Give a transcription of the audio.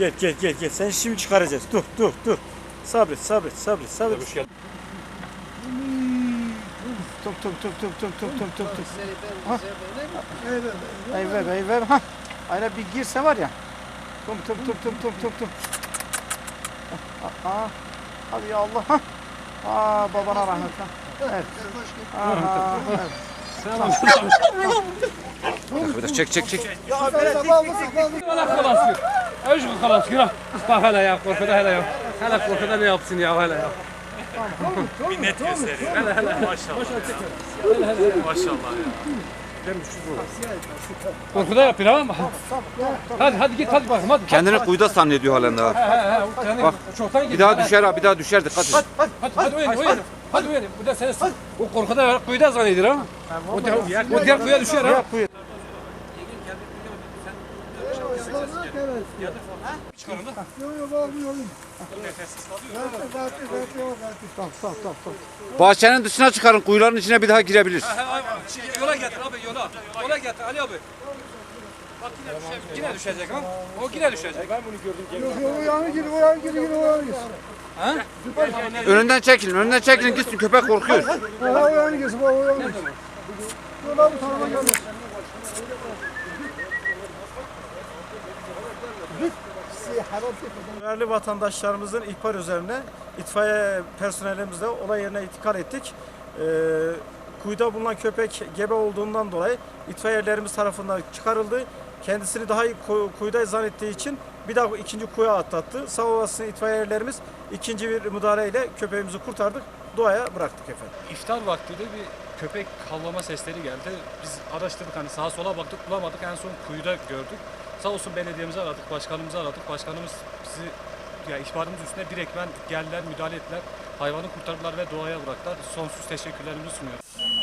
Gel gel gel gel. Sen şimdi çıkaracağız. Dur dur dur. Sabret sabret sabret sabret. Hoş geldin. Tuk tuk tuk tuk tuk tuk tuk tuk tuk. Ha. Ay ver ay ver. Ha. Aynen bir girse var ya. Tuk tuk tuk tuk tuk tuk tuk. Aa. Hadi ya Allah. Ha. Aa babana rahmet. Ha. Evet. Aha, evet. Çek çek çek. Hala kalas gir. Öj kalas gir. Bak hele ya korkuda hele ya. Hele korkuda ne yapsın ya hele ya. Bir net gösteriyor. Maşallah. Maşallah ya. Korkuda yapıyor ama. Hadi hadi git hadi bakayım hadi. Kendini kuyuda zannediyor halen daha. He he he. Bak, çoktan Bir daha düşer ha bir daha düşer dikkat et. Hadi hadi uyan uyan. Hadi uyan. Bu da seni o korkuda kuyuda zannediyor ha. O diğer, o diğer kuyuya düşer ha. Bahçenin dışına çıkarın kuyuların içine bir daha girebilir. Yola getir abi yola. Yola getir Ali abi. Bak yine, düşe, yine düşecek ha. O yine düşecek. Ben bunu gördüm. Yok yok o yana gir o yana gir o yana gir. Ha? Önünden çekilin, önünden çekilin gitsin köpek korkuyor. Ha o yana gir o yana gir. Yola bu tarafa gelir. Değerli vatandaşlarımızın ihbar üzerine itfaiye personelimizle olay yerine intikal ettik. Ee, kuyuda bulunan köpek gebe olduğundan dolayı itfaiyelerimiz tarafından çıkarıldı. Kendisini daha iyi kuy- kuyuda zannettiği için bir daha ikinci kuyuya atlattı. Sağ olasın itfaiyelerimiz ikinci bir müdahaleyle köpeğimizi kurtardık. Doğaya bıraktık efendim. İftar vaktiydi bir köpek havlama sesleri geldi. Biz araştırdık hani sağa sola baktık bulamadık. En son kuyuda gördük. Sağ olsun belediyemizi aradık, başkanımızı aradık. Başkanımız bizi ya ihbarımız üstüne direktmen geldiler, müdahale ettiler. Hayvanı kurtardılar ve doğaya bıraktılar. Sonsuz teşekkürlerimizi sunuyoruz.